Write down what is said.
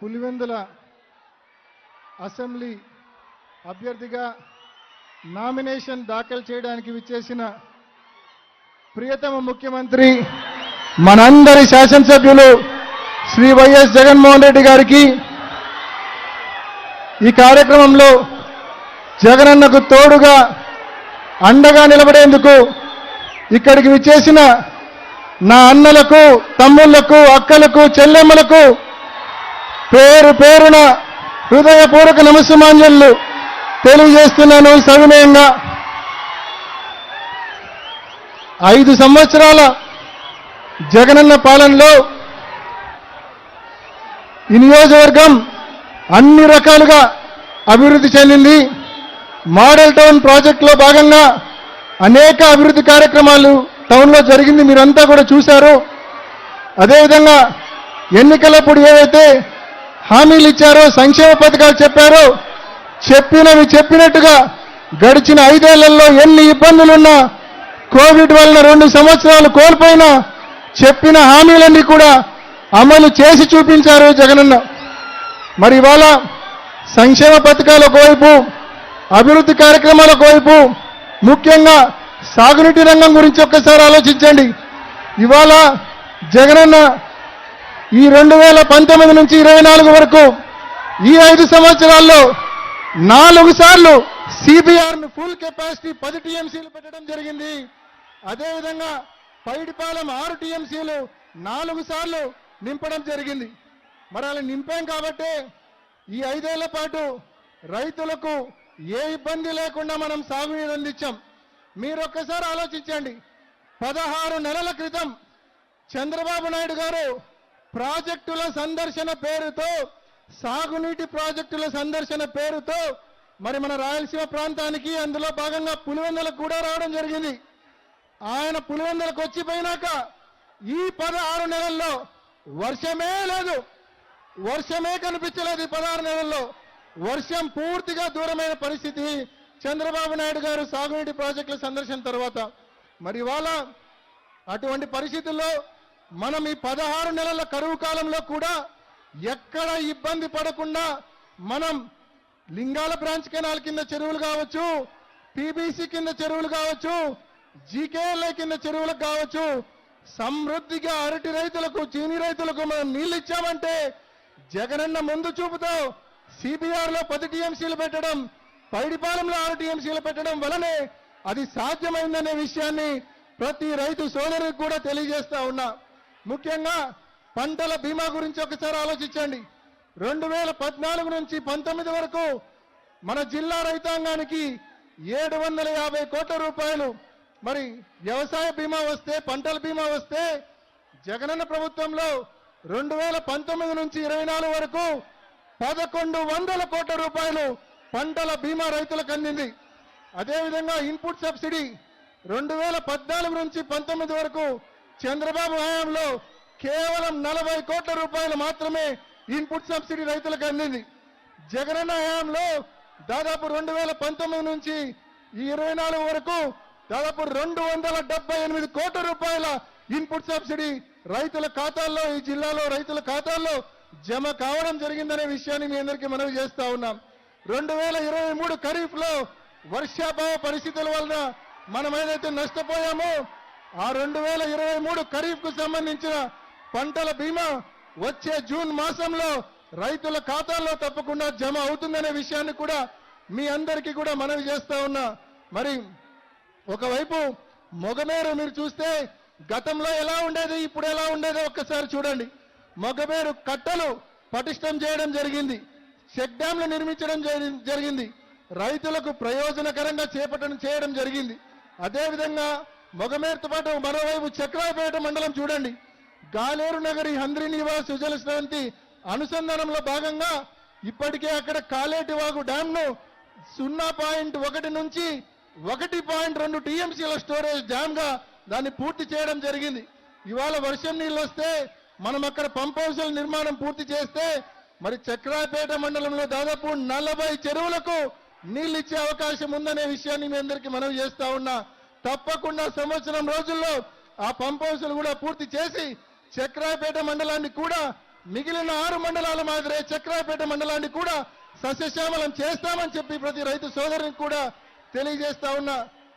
Pulivendula assembly అభ్యర్థిగా nomination దాఖలు చేయడానికి విచ్చేసిన ప్రియతమ ముఖ్యమంత్రి మనందరి శాసనసభ్యులు శ్రీ వైఎస్ జగన్మోహన్ రెడ్డి గారికి ఈ కార్యక్రమంలో జగనన్నకు తోడుగా అండగా నిలబడేందుకు ఇక్కడికి విచ్చేసిన నా అన్నలకు తమ్ముళ్ళకు అక్కలకు చెల్లెమ్మలకు పేరు పేరున హృదయపూర్వక నమస్సుమాంజలు తెలియజేస్తున్నాను సవినయంగా. ఐదు సంవత్సరాల జగనన్న పాలనలో ఈ నియోజకవర్గం అన్ని రకాలుగా అభివృద్ధి చెందింది. మోడల్ టౌన్ ప్రాజెక్టులో భాగంగా అనేక అభివృద్ధి కార్యక్రమాలు టౌన్లో జరిగింది. మీరంతా కూడా చూశారు. అదేవిధంగా ఎన్నికలప్పుడు ఏవైతే హామీలు ఇచ్చారో సంక్షేమ పథకాలు చెప్పారో. చెప్పినవి చెప్పినట్టుగా గడిచిన ఐదేళ్ళలో ఎన్ని ఇబ్బందులున్నా కోవిడ్ వలన రెండు సంవత్సరాలు కోల్పోయినా చెప్పిన హామీలన్నీ కూడా అమలు చేసి చూపించారు జగనన్న. మరి ఇవాళ సంక్షేమ పథకాలు ఒకవైపు అభివృద్ధి కార్యక్రమాలు ఒకవైపు ముఖ్యంగా సాగునీటి రంగం గురించి ఒక్కసారి ఆలోచించండి. ఇవాళ జగనన్న ఈ రెండు వేల పంతొమ్మిది నుంచి ఇరవై నాలుగు వరకు ఈ ఐదు సంవత్సరాల్లో నాలుగు సార్లు సిబిఆర్ను ఫుల్ కెపాసిటీ పది టీఎంసీలు పెట్టడం జరిగింది. అదేవిధంగా పైడిపాలెం ఆరు టీఎంసీలు నాలుగు సార్లు నింపడం జరిగింది. మరి అలా నింపాం కాబట్టి ఈ ఐదేళ్ళ పాటు రైతులకు ఏ ఇబ్బంది లేకుండా మనం సాగునీరు అందించాం. మీరు ఒక్కసారి ఆలోచించండి. పదహారు నెలల క్రితం చంద్రబాబు నాయుడు గారు ప్రాజెక్టుల సందర్శన పేరుతో సాగునీటి ప్రాజెక్టుల సందర్శన పేరుతో మరి మన రాయలసీమ ప్రాంతానికి అందులో భాగంగా పులివెందులకు కూడా రావడం జరిగింది. ఆయన పులివెందులకు వచ్చిపోయినాక ఈ పదహారు నెలల్లో వర్షమే లేదు. వర్షమే కనిపించలేదు ఈ పదహారు నెలల్లో. వర్షం పూర్తిగా దూరమైన పరిస్థితి చంద్రబాబు నాయుడు గారు సాగునీటి ప్రాజెక్టుల సందర్శన తర్వాత. మరి ఇవాళ అటువంటి పరిస్థితుల్లో మనం ఈ పదహారు నెలల కరువు కాలంలో కూడా ఎక్కడ ఇబ్బంది పడకుండా మనం లింగాల బ్రాంచ్ కెనాల్ కింద చెరువులు కావచ్చు పీబీసీ కింద చెరువులు కావచ్చు జీకేఎల్ఐ కింద చెరువులకు కావచ్చు సమృద్ధిగా అరటి రైతులకు చీని రైతులకు మనం నీళ్ళు ఇచ్చామంటే జగనన్న ముందు చూపుతో సిబిఆర్లో పది టీఎంసీలు పెట్టడం పైడిపాలెంలో ఆరు టీఎంసీలు పెట్టడం వలనే అది సాధ్యమైందనే విషయాన్ని ప్రతి రైతు సోదరుకు కూడా తెలియజేస్తా ఉన్నా. ముఖ్యంగా పంటల బీమా గురించి ఒకసారి ఆలోచించండి. రెండు వేల పద్నాలుగు నుంచి పంతొమ్మిది వరకు మన జిల్లా రైతాంగానికి ఏడు వందల యాభై కోట్ల రూపాయలు మరి వ్యవసాయ బీమా వస్తే పంటల బీమా వస్తే జగనన్న ప్రభుత్వంలో రెండు వేల పంతొమ్మిది నుంచి ఇరవై నాలుగు వరకు పదకొండు వందల కోట్ల రూపాయలు పంటల బీమా రైతులకు అందింది. అదేవిధంగా ఇన్పుట్ సబ్సిడీ రెండు వేల పద్నాలుగు నుంచి పంతొమ్మిది వరకు చంద్రబాబు హయాంలో కేవలం నలభై కోట్ల రూపాయలు మాత్రమే ఇన్పుట్ సబ్సిడీ రైతులకు అందింది. జగనన్న హయాంలో దాదాపు రెండు వేల పంతొమ్మిది నుంచి ఇరవై నాలుగు వరకు దాదాపు రెండు వందల డెబ్బై ఎనిమిది కోట్ల రూపాయల ఇన్పుట్ సబ్సిడీ రైతుల ఖాతాల్లో ఈ జిల్లాలో రైతుల ఖాతాల్లో జమ కావడం జరిగిందనే విషయాన్ని మీ అందరికీ మనవి చేస్తా ఉన్నాం. రెండు వేల ఇరవై మూడు ఖరీఫ్లో వర్షాభావ పరిస్థితుల వలన మనం ఏదైతే నష్టపోయామో ఆ రెండు వేల ఇరవై మూడు ఖరీఫ్కు సంబంధించిన పంటల బీమా వచ్చే జూన్ మాసంలో రైతుల ఖాతాల్లో తప్పకుండా జమ అవుతుందనే విషయాన్ని కూడా మీ అందరికీ కూడా మనవి చేస్తా ఉన్నా. మరి ఒకవైపు మొగమేరు మీరు చూస్తే గతంలో ఎలా ఉండేది ఇప్పుడు ఎలా ఉండేదో ఒక్కసారి చూడండి. మొగమేరు కట్టలు పటిష్టం చేయడం జరిగింది చెక్ డ్యాంలు నిర్మించడం జరిగింది రైతులకు ప్రయోజనకరంగా చేపట్టడం చేయడం జరిగింది. అదేవిధంగా మొగమేరుతో పాటు మరోవైపు చక్రాపేట మండలం చూడండి. గాలేరు నగరి హంద్రి నివాస్ సుజల స్రవంతి అనుసంధానంలో భాగంగా ఇప్పటికే అక్కడ కాలేటివాగు డ్యామ్ను సున్నా పాయింట్ ఒకటి నుంచి ఒకటి పాయింట్ రెండు టీఎంసీల స్టోరేజ్ డ్యామ్గా దాన్ని పూర్తి చేయడం జరిగింది. ఇవాళ వర్షం నీళ్ళు వస్తే మనం అక్కడ పంప్ హౌసుల నిర్మాణం పూర్తి చేస్తే మరి చక్రాపేట మండలంలో దాదాపు నలభై చెరువులకు నీళ్ళు ఇచ్చే అవకాశం ఉందనే విషయాన్ని మీ అందరికీ మనవి చేస్తా ఉన్నా. తప్పకుండా సంవత్సరం రోజుల్లో ఆ పంప్ హౌస్లు కూడా పూర్తి చేసి చక్రాయపేట మండలాన్ని కూడా మిగిలిన ఆరు మండలాల మాదిరే చక్రాపేట మండలాన్ని కూడా సస్యశ్యామలం చేస్తామని చెప్పి ప్రతి రైతు సోదరునికి కూడా తెలియజేస్తా ఉన్నా.